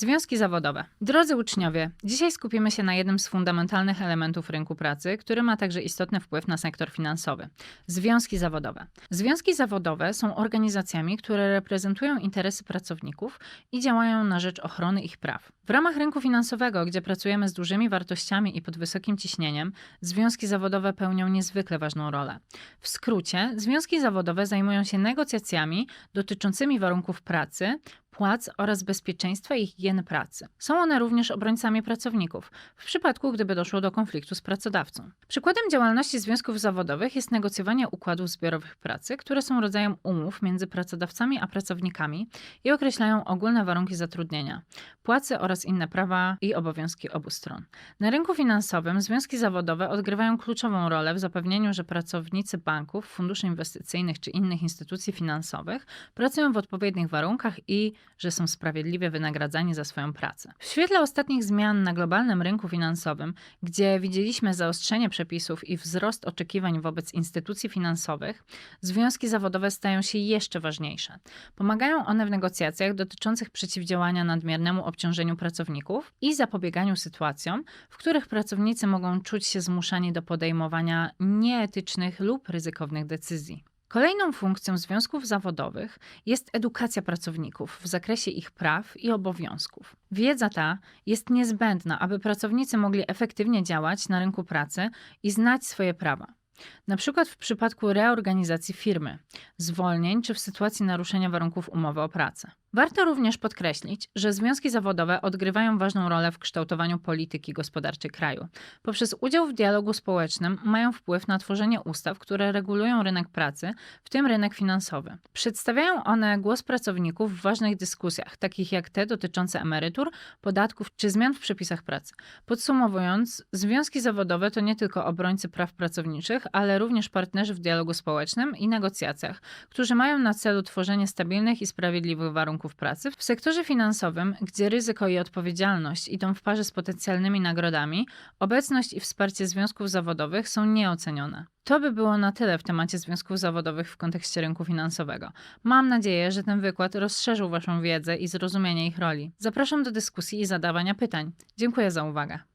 Związki zawodowe. Drodzy uczniowie, dzisiaj skupimy się na jednym z fundamentalnych elementów rynku pracy, który ma także istotny wpływ na sektor finansowy. Związki zawodowe. Związki zawodowe są organizacjami, które reprezentują interesy pracowników i działają na rzecz ochrony ich praw. W ramach rynku finansowego, gdzie pracujemy z dużymi wartościami i pod wysokim ciśnieniem, związki zawodowe pełnią niezwykle ważną rolę. W skrócie, związki zawodowe zajmują się negocjacjami dotyczącymi warunków pracy, płac oraz bezpieczeństwa i higieny pracy. Są one również obrońcami pracowników, w przypadku gdyby doszło do konfliktu z pracodawcą. Przykładem działalności związków zawodowych jest negocjowanie układów zbiorowych pracy, które są rodzajem umów między pracodawcami a pracownikami i określają ogólne warunki zatrudnienia, płacy oraz inne prawa i obowiązki obu stron. Na rynku finansowym związki zawodowe odgrywają kluczową rolę w zapewnieniu, że pracownicy banków, funduszy inwestycyjnych czy innych instytucji finansowych pracują w odpowiednich warunkach i że są sprawiedliwie wynagradzani za swoją pracę. W świetle ostatnich zmian na globalnym rynku finansowym, gdzie widzieliśmy zaostrzenie przepisów i wzrost oczekiwań wobec instytucji finansowych, związki zawodowe stają się jeszcze ważniejsze. Pomagają one w negocjacjach dotyczących przeciwdziałania nadmiernemu obciążeniu pracowników i zapobieganiu sytuacjom, w których pracownicy mogą czuć się zmuszani do podejmowania nieetycznych lub ryzykownych decyzji. Kolejną funkcją związków zawodowych jest edukacja pracowników w zakresie ich praw i obowiązków. Wiedza ta jest niezbędna, aby pracownicy mogli efektywnie działać na rynku pracy i znać swoje prawa. Na przykład w przypadku reorganizacji firmy, zwolnień czy w sytuacji naruszenia warunków umowy o pracę. Warto również podkreślić, że związki zawodowe odgrywają ważną rolę w kształtowaniu polityki gospodarczej kraju. Poprzez udział w dialogu społecznym mają wpływ na tworzenie ustaw, które regulują rynek pracy, w tym rynek finansowy. Przedstawiają one głos pracowników w ważnych dyskusjach, takich jak te dotyczące emerytur, podatków czy zmian w przepisach pracy. Podsumowując, związki zawodowe to nie tylko obrońcy praw pracowniczych, ale również partnerzy w dialogu społecznym i negocjacjach, którzy mają na celu tworzenie stabilnych i sprawiedliwych warunków pracy. W sektorze finansowym, gdzie ryzyko i odpowiedzialność idą w parze z potencjalnymi nagrodami, obecność i wsparcie związków zawodowych są nieocenione. To by było na tyle w temacie związków zawodowych w kontekście rynku finansowego. Mam nadzieję, że ten wykład rozszerzył Waszą wiedzę i zrozumienie ich roli. Zapraszam do dyskusji i zadawania pytań. Dziękuję za uwagę.